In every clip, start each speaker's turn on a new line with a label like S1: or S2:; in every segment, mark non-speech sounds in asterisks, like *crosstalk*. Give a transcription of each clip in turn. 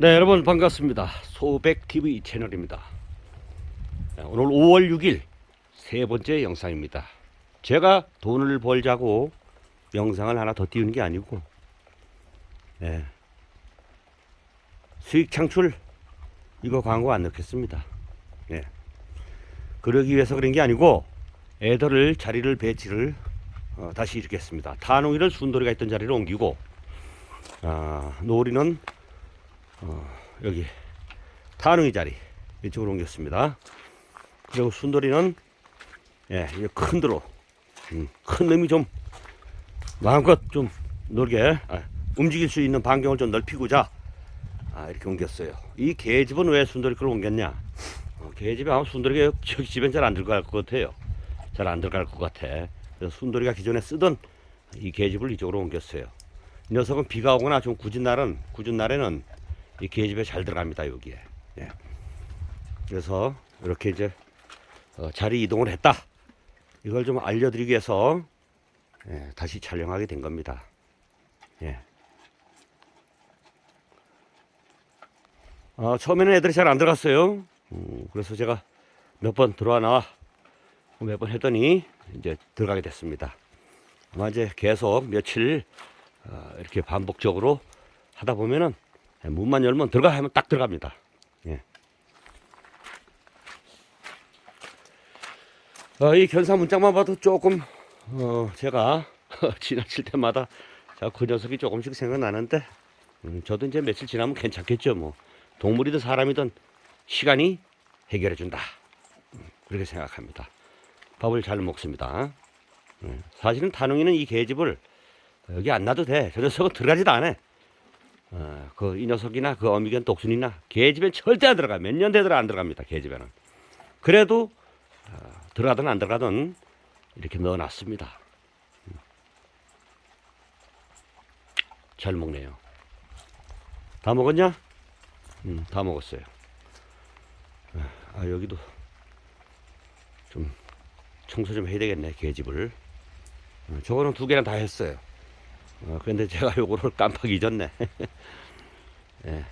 S1: 네, 여러분 반갑습니다. 소백 TV 채널입니다. 네, 오늘 5월 6일 세 번째 영상입니다. 제가 돈을 벌자고 영상을 하나 더 띄우는 게 아니고, 네, 수익 창출 이거 광고 안 넣겠습니다. 네, 그러기 위해서 그런 게 아니고 애들을 자리를 배치를 어, 다시 일으켰습니다. 타농이를 순돌이가 있던 자리로 옮기고, 아, 노리는 어, 여기 타능이 자리 이쪽으로 옮겼습니다. 그리고 순돌이는 예, 이큰 드로 음, 큰 놈이 좀 마음껏 좀 놀게 아, 움직일 수 있는 반경을 좀 넓히고자 아, 이렇게 옮겼어요. 이 개집은 왜 순돌이 걸 옮겼냐? 어, 개집이 아마 순돌이가 저기 집엔 잘 안 들어갈 것 같아요. 잘 안 들어갈 것 같아. 그래서 순돌이가 기존에 쓰던 이 개집을 이쪽으로 옮겼어요. 이 녀석은 비가 오거나 좀 굳은 날은 굳은 날에는 이 계집에 잘 들어갑니다 여기에. 예. 그래서 이렇게 이제 어, 자리 이동을 했다. 이걸 좀 알려드리기 위해서 예, 다시 촬영하게 된 겁니다. 예. 어, 처음에는 애들이 잘 안 들어갔어요. 음, 그래서 제가 몇 번 들어와 나와 몇 번 했더니 이제 들어가게 됐습니다. 아마 이제 계속 며칠 어, 이렇게 반복적으로 하다 보면은 예, 문만 열면 들어가 하면 딱 들어갑니다. 예. 어, 이 견사 문짝만 봐도 조금 어, 제가 *laughs* 지나칠 때마다 그 녀석이 조금씩 생각나는데 음, 저도 이제 며칠 지나면 괜찮겠죠 뭐 동물이든 사람이든 시간이 해결해 준다 음, 그렇게 생각합니다. 밥을 잘 먹습니다. 음, 사실은 타농이는 이 계집을 여기 안 놔도 돼. 저 녀석은 들어가지도 않아. 어, 그이 녀석이나 그 어미견 독순이나 개집엔 절대 안 들어가. 몇 년 되더라 안 들어갑니다. 개집에는. 그래도 어, 들어가든 안 들어가든 이렇게 넣어놨습니다. 음. 잘 먹네요. 다 먹었냐? 음, 다 먹었어요. 아 여기도 좀 청소 좀 해야 되겠네 개집을. 어, 저거는 두 개나 다 했어요. 어, 근데 제가 요거를 *laughs* 깜빡 잊었네. *laughs* 예.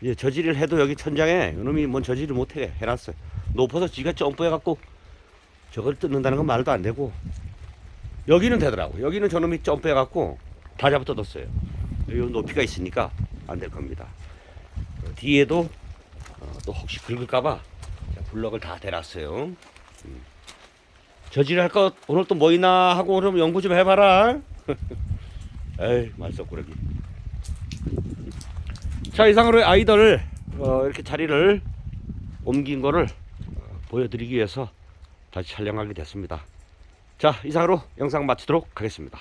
S1: 이제 저지를 해도 여기 천장에 이놈이 뭔 저지를 못해 해놨어요. 높아서 지가 점프해갖고 저걸 뜯는다는 건 말도 안 되고 여기는 되더라고. 여기는 저놈이 점프해갖고 다 잡아 뜯었어요. 여기 높이가 있으니까 안 될 겁니다. 어, 뒤에도 어, 또 혹시 긁을까봐 블럭을 다 대놨어요. 음. 저지를 할 것 오늘 또 뭐 있나 하고 오늘 연구 좀 해봐라. *laughs* 에이 말썽꾸러기. 자 이상으로 아이들 어, 이렇게 자리를 옮긴 거를 어, 보여드리기 위해서 다시 촬영하게 됐습니다. 자 이상으로 영상 마치도록 하겠습니다